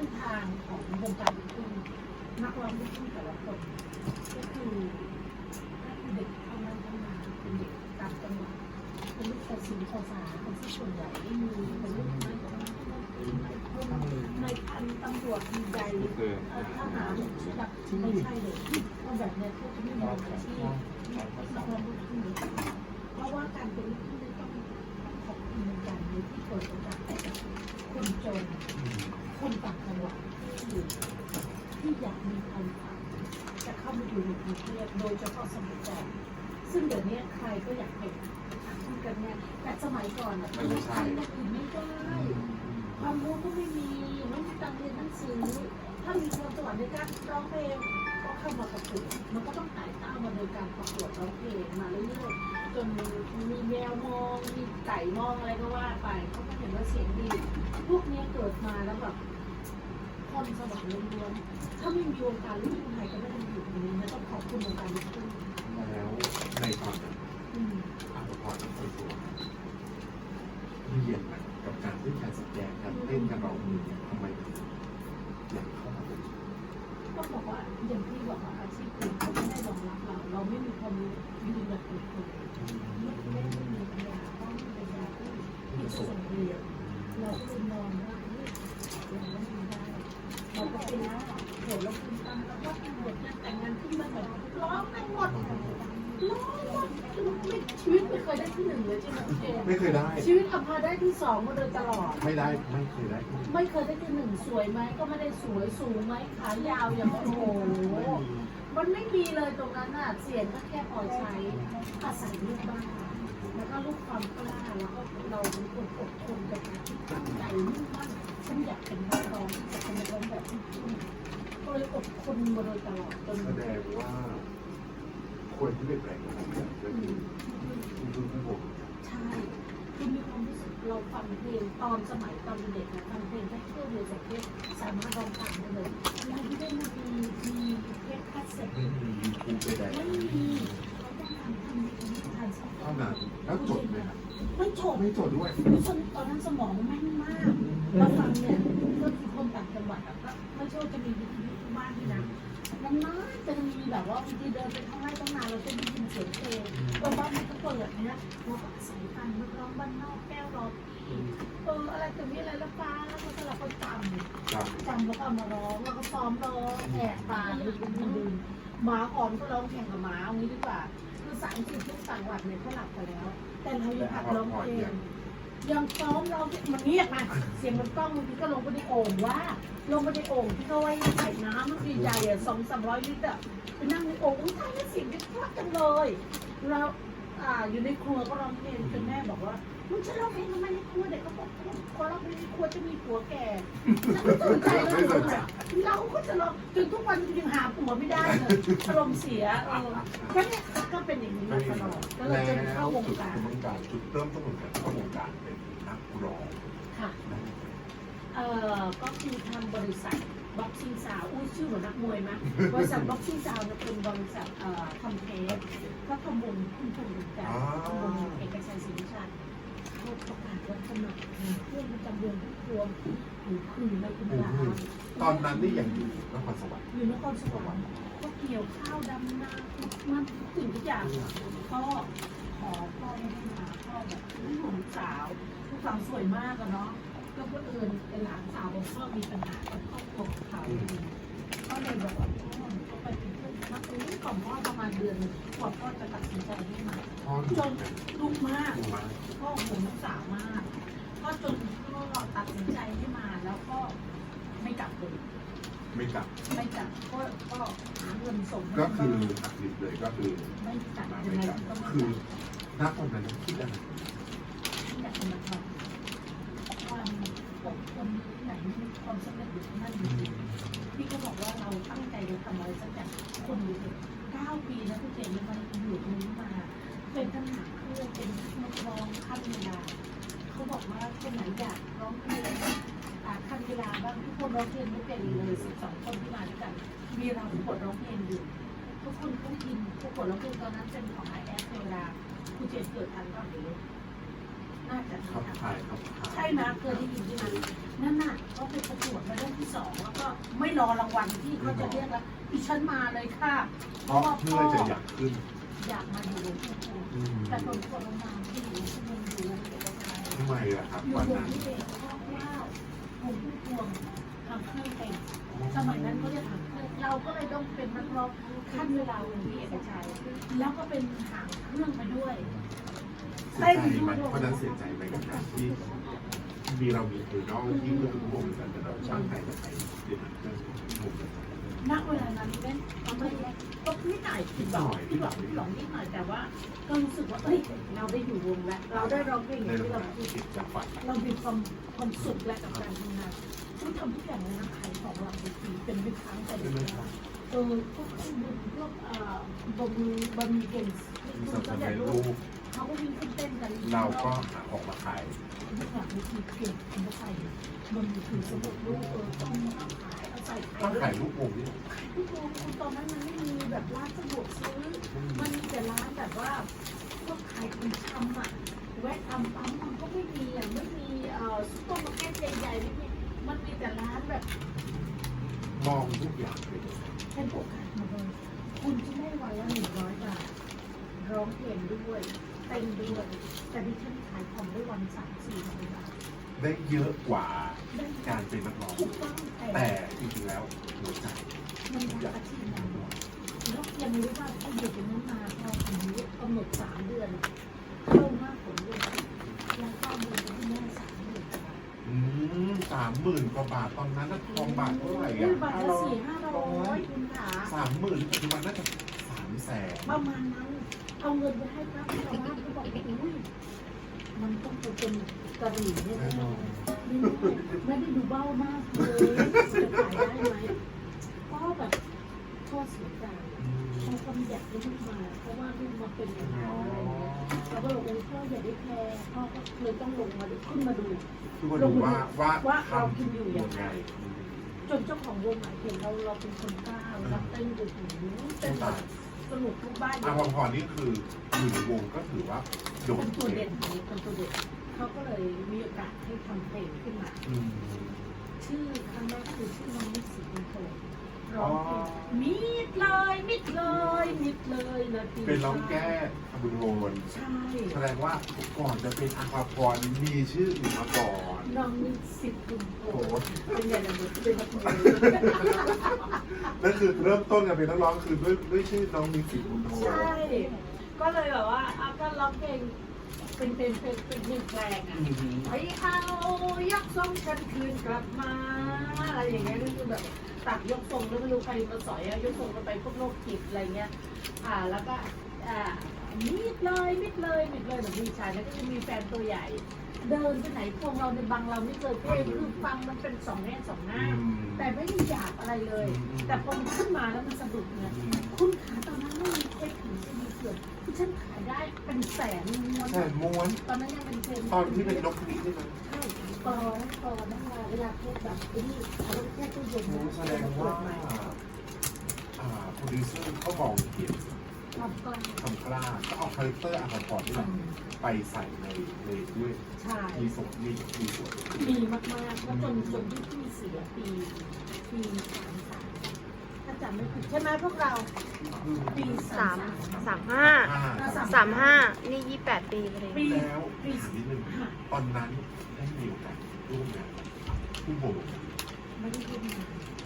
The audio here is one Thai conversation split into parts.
ส้นทางของวงการลูกทุ่งนักร้องลูกทุ่งแต่ละคนก็คือเด็กทำงานทำงานเป็นเด็กตามจังหวะเป็นลูกชายสิงภาษาเป็นที่ส่วนใหญ่ไม่มีเป็นลูกไม้ของในพันตำรวจมีใหญ่คือเอ่อทหารแบบไม่ใช่เลยเพราะแบบเนี้ยพวกไม่มีอาชีพนักร้องลูกทุ่งเพราะว่าการเป็นลูกทุ่งต้องขอบคุณวงการนี้ที่เปิดโอกาสให้กับคนจน คนต่างจังหวัดที่ที่อยากมีความฝันจะเข้ามาอยู่ในกรุงเทพโดยเฉพาะสมัยก่อนซึ่งเดี๋ยวนี้ใครก็อยากเป็นคุณกันเนี่ยแต่สมัยก่อนอะไม่ใช่ก็คือไม่ได้ความรู้ก็ไม่มีไม่มีตังเรียนหนังสือถ้ามีความสวรรค์ในการร้องเพลง เข้ามาประกวดมันก็ต้องไต่เต้ามาโดยการประกวดร้องเพลงมาเรื่อยๆจนมีแมวมองมีไก่มองอะไรก็ว่าไปเขาก็เห็นว่าเสียงดี พวกนี้เกิดมาแล้วแบบพรสวรรค์ล้วนๆถ้าไม่มีวงการลูกทุ่งไทยก็ไม่ได้อยู่ตรงนี้นะต้องขอบคุณวงการลูกทุ่งแล้วในตอนนั้นอืมอาภพรต้องคนตัวเรียนไหมกับการที่การแสดงการเต้นการร้องเพลงเนี่ยทำไมถึงอยากเข้ามาเป็น บอกว่าอย่างที่บอกว่าอาชีพอื่นเขาไม่ได้รองรับเราเราไม่มีความรู้ยืนแบบอื่นคนไม่ไม่ไม่มีปัญญาต้องมีปัญญาที่ที่จะส่งเรียนเราก็เลยมองว่าเฮ้ยเราไม่มีได้เราก็เป็นนะโหเราคุนตังค์แล้วก็ทั้งหมดเนี่ยแต่งงานขึ้นมาแบบร้องไปหมดร้องหมด ไม่ชีวิตไม่เคยได้ที่หนึ่งเลยใช่ไหมเจมไม่เคยได้ ชีวิตอภาได้ที่สองมาโดยตลอด ไม่ได้ไม่เคยได้ที่ไม่เคยได้ที่หนึ่งสวยไหมก็ไม่ได้สวยสูงไหมขายาวอย่างโอ้โหมันไม่มีเลยตรงนั้นน่ะเสียงก็แค่พอใช้อาศัยลูกบ้านแล้วก็ลูกความกล้าแล้วก็เราเป็นคนอดทนกับการที่ตั้งใจมุ่งมั่นฉันอยากเป็นนักร้องอยากเป็นนักร้องแบบลูกทุ่งก็เลยอดทนมาโดยตลอดจน แสดงว่า คนที่เป็นแรงกำลังใจก็คือคุณคุณผู้ผมใช่คือมีความรู้สึกเราฟังเพลงตอนสมัยตอนเด็กนะฟังเพลงแค่เครื่องเดียวจากเพลงสามารถร้องตามได้เลยเราไม่ได้มีมีเทปคัสเซ็ตไม่มียูทูบใดไม่มีเราต้องทำทำทำทานสักๆเท่านั้นแล้วจดไหมครับไม่จบไม่จดด้วยตอนนั้นสมองแม่นมากเราฟังเนี่ยก็คือคนต่างจังหวัดอะก็ไม่ใช่ว่าจะมีวิทยุบ้านที่นะมันน่าจะมีแบบว่าบางทีเดินไปข้างไร่ข้างนาเราจะได้ยินเสียงเพลงบางบ้านมันก็เปิดเนี่ยเราก็อาศัยฟังนักร้องบ้านนอกแก้วรอเอออะไรตรงนี้อะไรแล้วฟ้าแล้วก็เราก็จำครับจำแล้วก็เอามาร้องแล้วก็ซ้อมร้องแหกปากดึงดึงดึงหมาหอนก็ร้องแข่งกับหมาเอางี้ดีกว่าคือสายสิบทุกต่างวัดเนี่ยเขาหลับไปแล้ว แต่เรายังหัดร้องเพลงยังซ้อมร้องมันเงียบมาเสียงมันกล้องบางทีก็ลงไปในโอ่งว่า ลงไปในโอ่งที่เขาไว้ใส่น้ำมันใหญ่อะสองสามร้อยลิตรอะไปนั่งในโอ่งอุ้ยตายแล้วเสียงเด็กเพราะจังเลย เรา อ่าอยู่ในครัวก็ร้องเพลงจนแม่บอกว่ามึงจะร้องเพลงทำไมในครัวเด็กเขาบอกพอร้องเพลงในครัวจะมีผัวแก่ฉันไม่สนใจเราเราก็จะร้องจนทุกวันยังหาผัวไม่ได้เลยอารมณ์เสียเออก็เนี่ยก็เป็นอย่างนี้มาตลอดแล้วเราแล้วจะเข้าวงการวงการจุดเริ่มต้นของการเข้าวงการเป็นนักร้องค่ะเอ่อก็คือทำบริษัท บ็อกซิ่งซาวอุ้ยชื่อเหมือนนักมวยไหมบริษัทบ็อกซิ่งซาวเนี่ยเป็นบริษัทเอ่อทำเทปก็ทำวงคุณพงศ์ดุจจันทร์ทำวงเอกชัยศรีวิชัยเขาประกาศรับสมัครเพื่อนประจำเดือนทุกพวงหูคืนเลยคุณตาตอนนั้นนี่ยังอยู่นครสวรรค์อยู่นครสวรรค์ก็เกี่ยวข้าวดำนามันทุกสิ่งทุกอย่างพ่อขอพ่อไม่ให้มาพ่อแบบหนุ่มสาวลูกสาวสวยมากอะเนาะ ก็เพื่อเอิญเป็นหลานสาวของพ่อมีปัญหากับครอบครัวของเขาก็เลยบอกว่าพ่อเขาไปเป็นเพื่อนนักเรียนของพ่อประมาณเดือนหนึ่งกว่าพ่อจะตัดสินใจให้มาจนลูกมากกไหมพ่อห่วงลูกสาวมากก็จนพ่อตัดสินใจให้มาแล้วก็ไม่กลับเลยไม่กลับไม่กลับก็ก็หาเงินส่งก็คือบ้านหักดิบเลยก็คือไม่กลับยังไม่ไงกลับก็คือกลับณตอนนั้นคิดอะไรอยากจะมาทำความอดทนที่ไหนมี ความสำเร็จอยู่ที่นั่นอยู่พี่ก็บอกว่าเราตั้งใจจะทำอะไรสักอย่างคนอยู่เก้าปีนะพี่เจนมันอยู่ตรงนี้มา เป็นทหารเครื่อเป็นนักร้องขั้นเวลาเขาบอกว่าคนไหนอยากร้องเพลงอาขั้นเวลาบ้างทุกคนร้องเพลงไม่เป็นเลยสิบสองคนที่มาด้วยกัน มีเราทุกคนร้องเพลงอยู่ทุกคนต้องกินทุกคนร้องเพลงตอนนั้นเป็นของไอแอสเวลาคุณเจนเกิดทันก็หรือ น่าจะขับทันถ่ายขับถ่ายใช่นะเคยได้ยินใช่ไหมนั่นน่ะก็ไปประกวดมาได้ที่สองแล้วก็ไม่รอรางวัลที่เขาจะเรียกแล้วดิฉันมาเลยค่ะเพราะเพื่อจะอยากขึ้น อยากมาอยู่วงผู้พวงอืมแต่คนคนละนามที่อยู่ที่วงอยู่วงเอกชัยทำไมล่ะครับอยู่วันวงนั้นที่เอกเพราะว่าวงผู้พวงทำเครื่องแต่ง สมัยนั้นเขาจะทำเครื่องเราก็เลยต้องเป็นนักร้องขั้นเวลาวงที่เอกชัยแล้วก็เป็นหางเครื่องไปด้วยเสีย ใจไหมเพราะฉะนั้นเสียใจไหมกับการที่มีเรามีคือน้องที่คือทุกวงกันแต่เราช่างใจจะไปเรียนเรื่องวงกันณเวลานั้นเล่นเขาไม่ก็นิดหน่อยผิดหวังผิดหวังผิดหวังนิดหน่อยแต่ว่าก็รู้สึกว่าเอ้ยเราได้อยู่วงแล้วเราได้ร้องเพลงอย่างที่เราคิดเรามีความความสุขและกับการทำงานทุกทำทุกอย่างเลยนะขายของเราไปทีเป็นเป็นครั้งแต่ใช่ไหมเด็กครับเออพวกเครื่องดื่มพวกเอ่อบะหมี่บะหมี่เก่งมีคุณก็พันธ์จะรู้ เขาก็วิ่งขึ้นเต้นกันเราก็หาของมาขายทุกอย่างวิธีเปลี่ยนคุณก็ใส่บะหมี่ถึงสมุดรูปเออต้องเอาขายเอาใส่ก็ขายขายรูปวงนี่พี่โคุณตอนนั้นมันไม่มีแบบร้านสะดวกซื้อ มันมีแต่ร้านแบบว่าพวกขายของชำอะแวะทำปั๊มมันก็ไม่มีอะไม่มีเอ่อซุปเปอร์มาร์เก็ตใหญ่ๆไม่มีมันมีแต่ร้านแบบ มองทุกอย่างเลยเป็นโอกาสหมดเลยคุณจะได้วันละหนึ่งร้อยบาทร้องเพลงด้วย เต้นด้วยแต่ดิฉันขายของได้วันสามสี่พันบาทได้เยอะกว่าได้การเป็นนักร้องถูกต้องแต่แต่จริงๆแล้วหัวใจมันเป็นอาชีพนั้นแล้วยังรู้ว่าถ้าอยู่ตรงนั้นมาพอถึงกำหนดสามเดือนเข้าหน้าฝนเลยยังเข้าเดือนที่แม่สามหมื่นกว่าบาทอืมสามหมื่นกว่าบาทตอนนั้นน่ะทองบาทเท่าไหร่อุ้อะยบาทละสี่ห้าร้อยคุณขาสามหมื่นปัจจุบันน่าจะสามแสนประมาณนั้น เอาเงินไปให้พระชาวบ้านเขาบอกอุ้ยมันต้องไปเป็นกะหรี่แน่แน่นอนๆไม่ได้ไม่ได้ดูเบ้ามากเลยจะขายได้ไหมก็แบบพ่อเสียใจพ่อก็ไม่อยากให้ลูกมาเพราะว่าลูกมาเป็นอย่างนั้นอะไรเงี้ยเราก็บอกว่าพ่ออย่าได้แพ้พ่อก็เลยต้องลงมาดูขึ้นมาดูคือมาดูว่าว่าว่าเราทำกินอยู่ยังไงอืมจนเจ้าของวงอะเห็นเราเราเป็นคนกล้าเราเต้นดูหูเต้นแบบ สนุกทุกบ้านอาภรพรนี่คืออยู่ในวงก็ถือว่าโดเป็ดนตัวเด่เด่นนของเป็นตัวเด่นเขาก็เลยมีโอกาสให้ทำเพลงขึ้นมา อืมชื่อครั้งแรกคือชื่อน้องมิกซี่คุณโท ร้องเพลงมิดเลยมิดเลยมิดเลยนาทีเป็นร้องแก้อบุญโทนใช่แสดงว่าก่อนจะเป็นอาภาพรมีชื่ออื่นมาก่อนน้องมิกซี่คุณโทโอ้โหเป็นอย่างไรเป็นนักมวยนั่นคือเริ่มต้นกันเป็นนักร้องคือด้วยด้วยชื่อน้องมิกซี่บุญโทนใช่ก็เลยแบบว่าเอาก็ร้องเพลง เป็นเป็นเป็นเป็นเพลงแปลงอะอืมไปเอายักษ์ทรงฉันคืนกลับมาอะไรอย่างเงี้ยก็คือแบบตัดยกทรงแล้วไม่รู้ใครมาสอยอะยกทรงกันไปพวกโรคจิตอะไรเงี้ยอ่าแล้วก็อ่ามิดเลยมิดเลยมิดเลยแบบมีชายแล้วก็จะมีแฟนตัวใหญ่ เดินไปไหนพวกเราในบังเราไม่เคยเพลงคือฟังมันเป็นสองแง่สองหน้าอืมแต่ไม่ได้อยากอะไรเลยอืมแต่พอมันขึ้นมาแล้วมันสะดุดเนี่ยคุณขายตอนนั้นไม่มี เทปถึงจะมีเกือบที่ฉันขายได้เป็นแสนม้วนใช่ม้วน ตอนนั้นยังเป็นเทปตอนที่เป็นนกนี้ใช่ไหมใช่กรอนะกรอนั่งรอเวลาเทปแบบไอ้นี่เขาต้องแค่ตู้เย็นโอ้นะแสดงว่าอ่าโปรดิวเซอร์เขามองเห็นทำก่อนคำกล้าก็เอาคาแรคเตอร์อาภาพรนี่แหละไปใส่ในเพลงด้วยใช่มีส่วนมีมีส่วนดีมากๆแล้วจนจนที่พี่เสียปีปีสามสามถ้า จำไม่ผิดใช่ไหมพวกเราปีสามสามสามสามห้าอ่าสามห้านี่ยี่แปดปีพอดีปีแล้วปีสนิดนึงตอนนั้นได้มีโอกาสร่วมงานผู้โบกไม่ได้พูดมา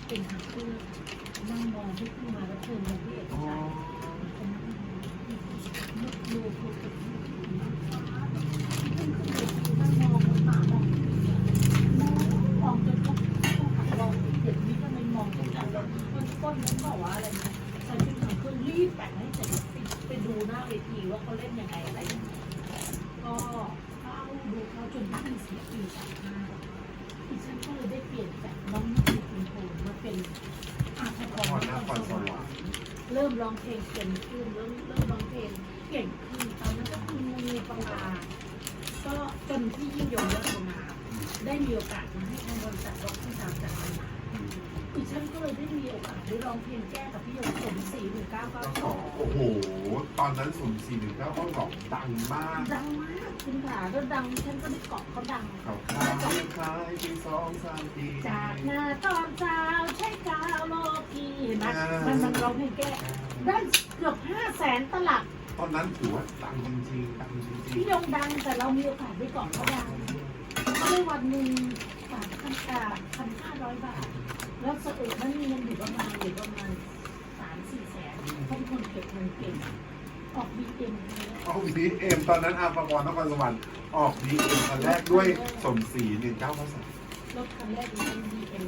เป็นหางเครื่องนั่งมองที่ขึ้นมาแล้วเพลินเลยพี่เอกอ๋อชัยนึกดูคือนั่งมองหมามองมองจนเขาหันมองเด็กนี้ทำไมมองจนกันแล้วมันก้นนั้นบอกว่าอะไรนะใส่เป็นหางเครื่องรีบแต่งให้เสร็จไปดูหน้าเวทีว่า เขาเล่นยังไงอะไรอย่างเงี้ยก็เข้าดูเขาจนที่เสียปีสามห้าดิฉันก็เลยได้เปลี่ยนจากน้องนิคุณโทนมาเป็นอาภนพรนครสวรรค์เริ่มร้องเพลงเก่งขึ้นเริ่มเริ่มร้องเพลงเก่งขึ้นตอนนั้นก็คืองูปลาร้าก็จนที่ยิ่งยงยอดมาได้มีโอกาสมาให้ทางบริษัทร็อกที่ตามจัดมา ดิฉันฉันก็เลยได้มีโอกาสได้ร้องเพลงแก้กับพี่ยงสมศรีหนึ่งเก้าเก้าสองโอ้โห ตอนนั้นสุ่มสี่หนึ่งเก้าก็บอกดังมากดังมากคุณขาก็ดังฉันก็ได้เกาะเขาดัง เขาคลายคลายปีสองสามปีจากหน้าตอนเช้าใช้กาวโลกีนะมันมันร้องเพลงแก้ได้เกือบห้าแสนตลับ ตอนนั้นถือว่าดังจริงๆดังจริงพี่ยงดังแต่เรามีโอกาสได้เกาะเขาดังเขาได้วันหนึ่ง พันกาพันห้าร้อยบาท แล้วสะอึกมันมีเงินอยู่ประมาณอยู่ประมาณสามสี่แสนเขาเป็นคนเก็บเงินเก่งออกบีเอ็มๆออกบีเอ็มตอนนั้นอาภากรนครสวรรค์ออกบีเอ็มคันแรกด้วยสมศรีหนึ่งเก้าภาษารถคันแรกเป็นบีเอ็ม